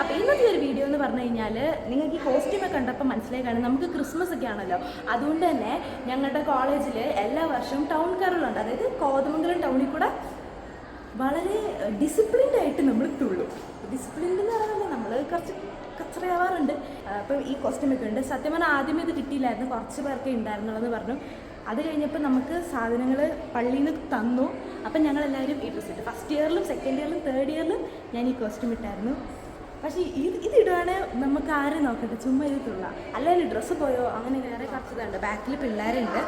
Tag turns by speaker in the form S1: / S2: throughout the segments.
S1: അപ്പോൾ ഇന്നത്തെ ഒരു വീഡിയോ എന്ന് പറഞ്ഞു കഴിഞ്ഞാൽ നിങ്ങൾക്ക് ഈ കോസ്റ്റ്യൂമൊക്കെ കണ്ടപ്പോൾ മനസ്സിലായി കാണും നമുക്ക് ക്രിസ്മസ് ഒക്കെ ആണല്ലോ. അതുകൊണ്ട് തന്നെ ഞങ്ങളുടെ കോളേജിൽ എല്ലാ വർഷവും ടൗൺ കറുകളുണ്ട് അതായത് കോതമംഗലം ടൗണിൽ കൂടെ വളരെ ഡിസിപ്ലിൻഡ് ആയിട്ട് നമ്മൾ തുള്ളും. ഡിസിപ്ലിൻഡ് എന്ന് പറയുന്നത് നമ്മൾ കുറച്ച് കച്ചറയാവാറുണ്ട്. അപ്പം ഈ കോസ്റ്റ്യൂമൊക്കെ ഉണ്ട്. സത്യം പറഞ്ഞാൽ ആദ്യമേ ഇത് കിട്ടിയില്ലായിരുന്നു. കുറച്ച് പേർക്കേ ഉണ്ടായിരുന്നുള്ളൂ പറഞ്ഞു. അത് കഴിഞ്ഞപ്പോൾ നമുക്ക് സാധനങ്ങൾ പള്ളിയിൽ നിന്ന് തന്നു. അപ്പം ഞങ്ങളെല്ലാവരും ഈ ഡ്രസ്സ് ഫസ്റ്റ് ഇയറിലും സെക്കൻഡ് ഇയറിലും തേർഡ് ഇയറിലും ഞാൻ ഈ കോസ്റ്റ്യൂം ഇട്ടായിരുന്നു. പക്ഷേ ഇത് ഇത് നമുക്ക് ആരും നോക്കട്ടെ ചുമ്മാ ഇരുത്തുള്ള തുള്ളാം അല്ലെങ്കിൽ ഡ്രസ്സ് പോയോ? അങ്ങനെ വേറെ കുറച്ച് ഇതുണ്ട് ബാക്കിൽ പിള്ളേരുണ്ട്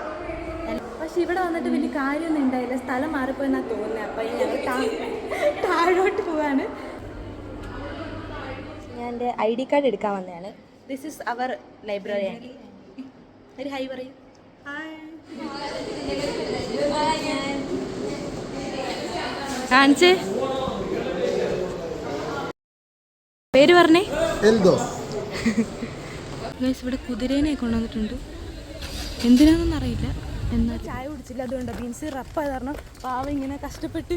S1: പക്ഷെ ഇവിടെ വന്നിട്ട് പിന്നെ കാര്യമൊന്നും ഉണ്ടായില്ല. സ്ഥലം മാറിപ്പോയെന്നാണ് തോന്നുന്നത് അപ്പം ഞങ്ങൾ താ- താഴോട്ട് പോവാണ്. ഞാൻ എന്റെ ഐ ഡി കാർഡ് എടുക്കാൻ വന്നതാണ്. ദിസ് ഇസ് അവർ ലൈബ്രറി ഒരു ഹൈ പറയൂ. കാണിച്ചേ പേര് പറഞ്ഞേ.
S2: എൽദോസ്
S1: ഗൈസ് ഇവിടെ കുതിരേനെ കൊണ്ടുവന്നിട്ടുണ്ട്. എന്തിനാണെന്ന് അറിയില്ല. എന്നാൽ ചായ കുടിച്ചില്ല അതുകൊണ്ട് ബീൻസ് റഫായത് കാരണം പാവം ഇങ്ങനെ കഷ്ടപ്പെട്ട്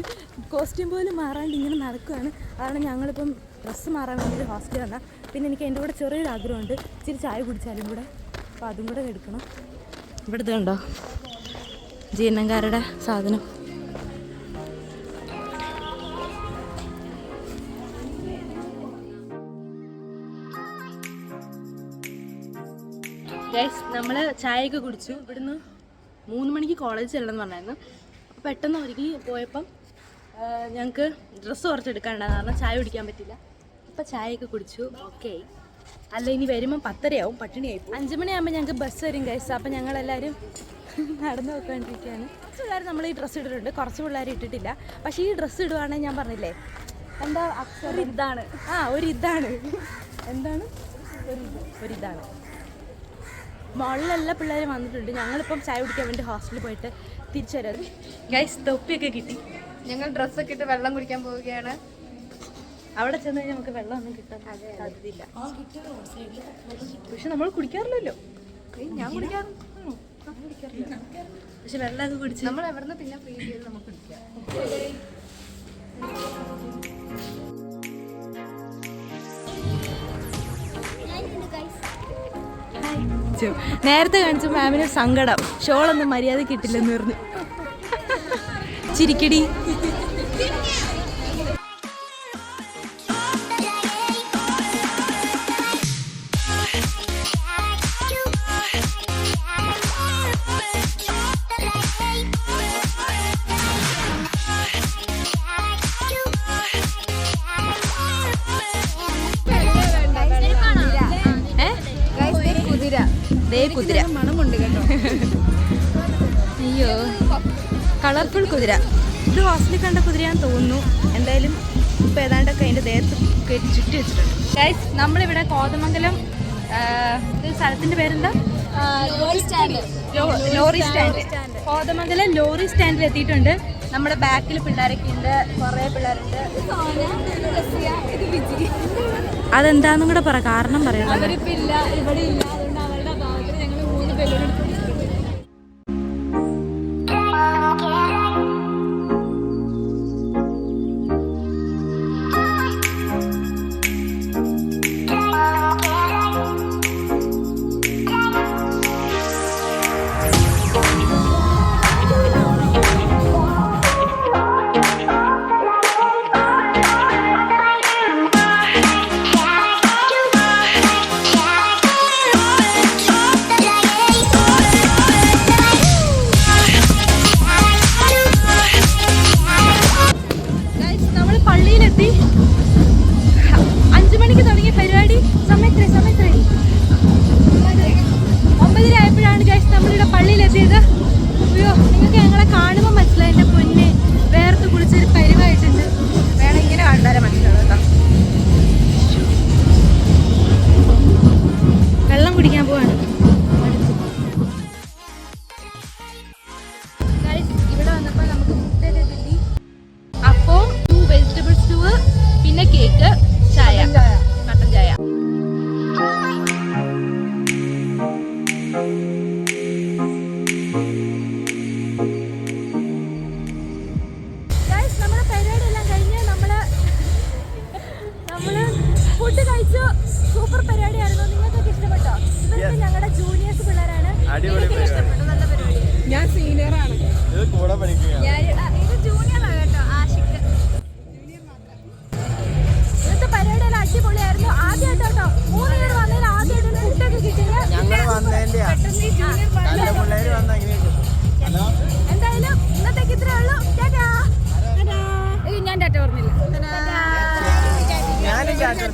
S1: കോസ്റ്റ്യൂം പോലും മാറാണ്ട് ഇങ്ങനെ നടക്കുകയാണ് കാരണം ഞങ്ങളിപ്പം ഡ്രസ്സ് മാറാൻ വേണ്ടി ഹോസ്റ്റലിൽ വന്നാൽ പിന്നെ എനിക്ക് എന്റെ കൂടെ ചെറിയൊരു ആഗ്രഹമുണ്ട്. ഇച്ചിരി ചായ കുടിച്ചാലും കൂടെ. അപ്പോൾ അതും കൂടെ എടുക്കണം. ഇവിടെ ഉണ്ടോ ജീർണക്കാരുടെ സാധനം. ഗൈസ് നമ്മൾ ചായയൊക്കെ കുടിച്ചു. ഇവിടുന്ന് മൂന്ന് മണിക്ക് കോളേജ് ചെല്ലണമെന്ന് പറഞ്ഞായിരുന്നു. അപ്പോൾ പെട്ടെന്ന് ഒരുക്കി പോയപ്പം ഞങ്ങൾക്ക് ഡ്രസ്സ് കുറച്ചെടുക്കാനുണ്ടെന്ന് പറഞ്ഞാൽ ചായ കുടിക്കാൻ പറ്റില്ല. അപ്പോൾ ചായയൊക്കെ കുടിച്ചു. ഓക്കെ അല്ല ഇനി വരുമ്പം പത്തരയാവും. പട്ടിണിയായി അഞ്ച് മണിയാകുമ്പോൾ ഞങ്ങൾക്ക് ബസ് വരും ഗൈസ് അപ്പോൾ ഞങ്ങളെല്ലാവരും നടന്നു നോക്കാണ്ടിരിക്കുകയാണ് കുറച്ച് പിള്ളേർ നമ്മൾ ഈ ഡ്രസ്സ് ഇട്ടിട്ടുണ്ട്. കുറച്ച് പിള്ളേർ ഇട്ടിട്ടില്ല. പക്ഷേ ഈ ഡ്രസ്സ് ഇടുവാണെങ്കിൽ ഞാൻ പറഞ്ഞില്ലേ? എന്താ? ഒരു ഇതാണ്. ആ ഒരു ഇതാണ്. എന്താണ്? ഒരു ഇത് ഒരു ഇതാണ്. മോളിലെല്ലാ പിള്ളേരും വന്നിട്ടുണ്ട്. ഞങ്ങളിപ്പം ചായ കുടിക്കാൻ വേണ്ടി ഹോസ്റ്റലിൽ പോയിട്ട് തിരിച്ചു വരാം. ഗൈസ് തൊപ്പിയൊക്കെ കിട്ടി.
S3: ഞങ്ങൾ ഡ്രസ്സൊക്കെ ഇട്ട് വെള്ളം കുടിക്കാൻ പോവുകയാണ്.
S1: അവിടെ ചെന്ന് കഴിഞ്ഞാൽ നമുക്ക് വെള്ളമൊന്നും കിട്ടാൻ സാധ്യതയില്ല. പക്ഷെ നമ്മൾ കുടിക്കാറില്ലല്ലോ.
S3: ഞാൻ കുടിക്കാറുണ്ട്
S1: പക്ഷെ വെള്ളമൊക്കെ കുടിച്ചു
S3: നമ്മൾ എവിടെ നിന്ന് പിന്നെ ഫ്രീ ചെയ്ത് നമുക്ക് കുടിക്കാം.
S1: ചു. നേരത്തെ കാണിച്ച മാമിന് സങ്കടം. ഷോളൊന്നും മര്യാദ കിട്ടില്ലെന്ന് പറഞ്ഞു. ചിരിക്കടി. ദേ കുതിര.
S3: മണമുണ്ട് കേട്ടോ.
S1: അയ്യോ. കളർഫുൾ കുതിര. ഇത് ഹോസ്റ്റലിൽ കണ്ട കുതിരയാന്ന് തോന്നുന്നു. എന്തായാലും ഇപ്പം ഏതാണ്ടൊക്കെ അതിന്റെ ദേഹത്ത് കയറ്റി ചുറ്റി വെച്ചിട്ടുണ്ട്. ഗൈസ് നമ്മളിവിടെ കോതമംഗലം സ്ഥലത്തിന്റെ പേരെന്താ? Lorry stand. കോതമംഗലം ലോറി സ്റ്റാൻഡിൽ എത്തിയിട്ടുണ്ട്. നമ്മുടെ ബാക്കിൽ പിള്ളേരൊക്കെ ഉണ്ട് കുറേ പിള്ളേരുണ്ട്. അതെന്താന്നും കൂടെ പറ കാരണം
S3: പറയാം. അവരിപ്പില്ല ഇവിടെ ഇല്ല. ഇതാണ് ഗൈസ് നമ്മളിവിടെ പള്ളിയിലെത്തിയത്. അയ്യോ നിങ്ങൾക്ക് ഞങ്ങളെ
S4: കാണുമ്പോൾ
S1: മനസ്സിലായി. എന്റെ പൊന്നെ വേർത്ത് കുളിച്ചൊരു പരിവായിട്ടുണ്ട്. വേണം ഇങ്ങനെ കണ്ടാലേ മനസ്സിലാവും പരിപാടിയായിരുന്നു നിങ്ങൾക്കൊക്കെ ഇഷ്ടപ്പെട്ടോ? ഇവരൊക്കെ ഞങ്ങളുടെ ജൂനിയേഴ്സ് പിള്ളേരാണ്.
S2: അടിപൊളി
S1: എനിക്കൊക്കെ ഇഷ്ടപ്പെട്ടു നല്ല പരിപാടിയായിരുന്നു
S3: ഞാൻ സീനിയറാണ്
S2: ഇത് കൂടെ പഠിക്കുകയാണ്
S1: ഇത് ജൂനിയറാണ് കേട്ടോ ആഷിക്ക്. ഇന്നത്തെ അടിപൊളിയായിരുന്നു. ആദ്യമായിട്ട് കേട്ടോ മൂന്ന് പേര് വന്നതിൽ ആദ്യമായിട്ട് ഫുഡൊക്കെ കിട്ടിയത്
S2: ഞങ്ങൾ വന്നതിന്റെയാ. നല്ല പിള്ളേര് വന്ന
S1: എന്തായാലും ഇന്നത്തേക്ക് ഇത്രേ ഉള്ളൂ. ടാറ്റാ.
S3: ഞാൻ ടാറ്റ പറഞ്ഞില്ല.
S1: ടാറ്റാ.
S2: ഞാനും ചാറ്റും